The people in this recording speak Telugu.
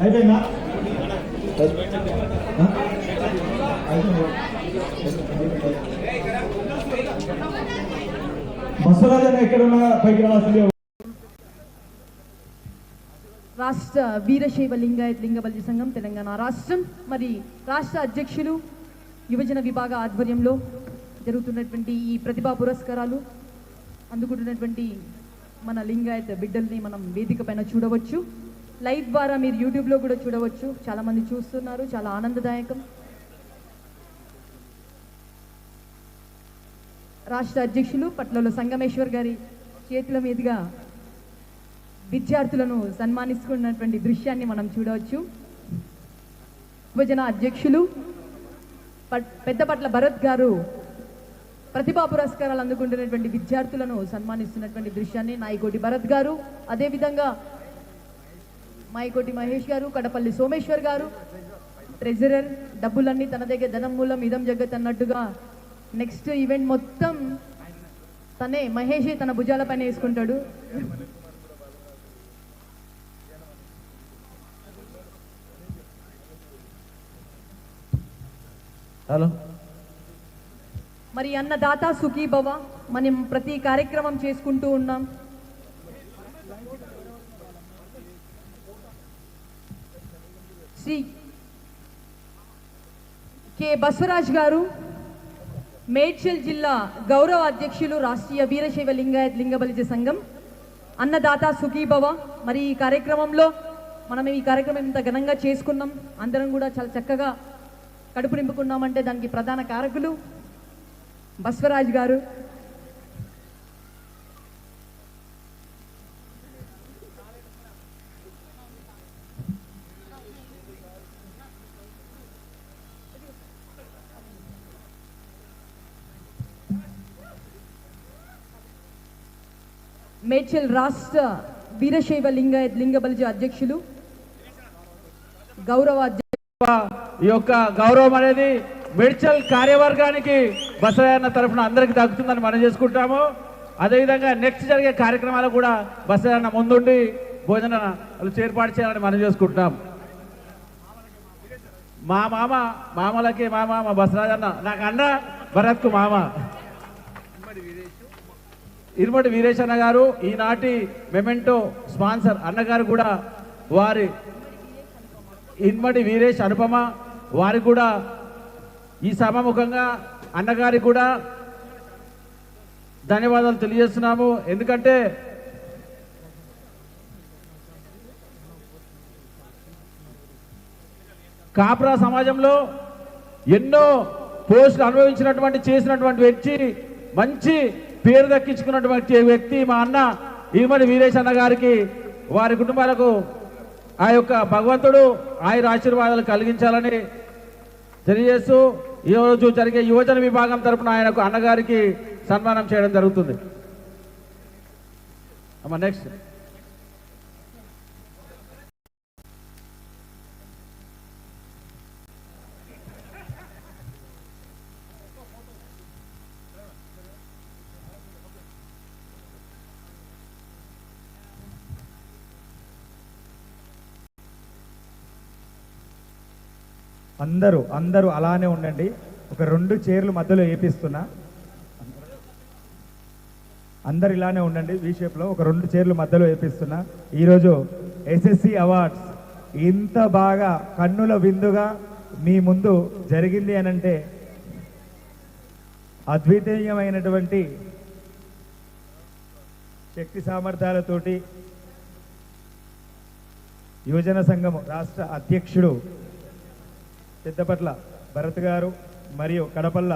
అయిపోయిందా? బసవరాజన్న ఎక్కడున్నా? పైకి రాష్ట్ర వీరశైవ లింగాయత్ లింగబల్జి సంఘం తెలంగాణ రాష్ట్రం. మరి రాష్ట్ర అధ్యక్షులు యువజన విభాగ ఆధ్వర్యంలో జరుగుతున్నటువంటి ఈ ప్రతిభా పురస్కారాలు అందుకుంటున్నటువంటి మన లింగాయత్ బిడ్డల్ని మనం వేదిక పైన చూడవచ్చు. లైవ్ ద్వారా మీరు యూట్యూబ్లో కూడా చూడవచ్చు. చాలా మంది చూస్తున్నారు. చాలా ఆనందదాయకం. రాష్ట్ర అధ్యక్షులు పట్లలో సంగమేశ్వర్ గారి చేతుల మీదుగా విద్యార్థులను సన్మానిస్తున్నటువంటి దృశ్యాన్ని మనం చూడవచ్చు. యువజన అధ్యక్షులు పట్- పెద్దపట్ల భరత్ గారు ప్రతిభా పురస్కారాలు అందుకుంటున్నటువంటి విద్యార్థులను సన్మానిస్తున్నటువంటి దృశ్యాన్ని నాయకోటి భరత్ గారు అదేవిధంగా మాయకోటి మహేష్ గారు కడపల్లి సోమేశ్వర్ గారు ట్రెజరర్ డబ్బులన్నీ తన దగ్గర ధనం మూలం ఇదం జగత్ అన్నట్టుగా నెక్స్ట్ ఈవెంట్ మొత్తం తనే మహేషే తన భుజాల పైన వేసుకుంటాడు. హలో. మరి అన్నదాత సుఖీ భవ మనం ప్రతి కార్యక్రమం చేసుకుంటూ ఉన్నాం. శ్రీ కె బసవరాజ్ గారు మేడ్చల్ జిల్లా గౌరవ అధ్యక్షులు రాష్ట్రీయ వీరశైవ లింగాయత్ లింగబలిజ సంఘం అన్నదాత సుఖీభవ మరి ఈ కార్యక్రమంలో మనం ఈ కార్యక్రమం ఇంత ఘనంగా చేసుకున్నాం. అందరం కూడా చాలా చక్కగా కడుపు నింపుకున్నామంటే దానికి ప్రధాన కారకులు. బస్వరాజ్ గారు. మేడ్చల్ రాష్ట్ర వీరశైవ లింగాయత్ లింగబలిజ అధ్యక్షులు. గౌరవ అధ్యక్ష ఈ యొక్క గౌరవం అనేది మెడ్చల్ కార్యవర్గానికి బసవయ్యన్న తరఫున అందరికి దక్కుతుందని మనం చేసుకుంటాము. అదేవిధంగా నెక్స్ట్ జరిగే కార్యక్రమాలు కూడా బసవయ్యన్న ముందుండి భోజనాలు ఏర్పాటు చేయాలని మనం చేసుకుంటున్నాం. మా మామ మామలకి మామ మా బసరాజన్న నాకు అన్న భరత్కు మామ. ఇరుమటి వీరేష్ అన్న గారు ఈనాటి మెమెంటో స్పాన్సర్ అన్నగారు కూడా వారి ఇన్మటి వీరేష్ అనుపమ వారికి కూడా ఈ సభాముఖంగా అన్నగారికి కూడా ధన్యవాదాలు తెలియజేస్తున్నాము. ఎందుకంటే కాపురా సమాజంలో ఎన్నో పోస్టులు అనుభవించినటువంటి చేసినటువంటి వ్యక్తి మంచి పేరు దక్కించుకున్నటువంటి వ్యక్తి మా అన్న ఈమడి వీరేష్ అన్న గారికి వారి కుటుంబాలకు ఆ యొక్క భగవంతుడు ఆయన ఆశీర్వాదాలు కలిగించాలని తెలియజేస్తూ ఈరోజు జరిగే యువజన విభాగం తరపున ఆయనకు అన్నగారికి సన్మానం చేయడం జరుగుతుంది. అమ్మ నెక్స్ట్ అందరూ అందరూ అలానే ఉండండి. ఒక రెండు చైర్లు మధ్యలో వేపిస్తున్నా. అందరు ఇలానే ఉండండి. వి షేప్లో ఒక రెండు చైర్లు మధ్యలో వేపిస్తున్నా. ఈరోజు ఎస్ఎస్సి అవార్డ్స్ ఇంత బాగా కన్నుల విందుగా మీ ముందు జరిగింది అని అంటే అద్వితీయమైనటువంటి శక్తి సామర్థ్యాలతోటి యువజన సంఘం రాష్ట్ర అధ్యక్షుడు పెద్దపట్ల భరత్ గారు మరియు కడపల్ల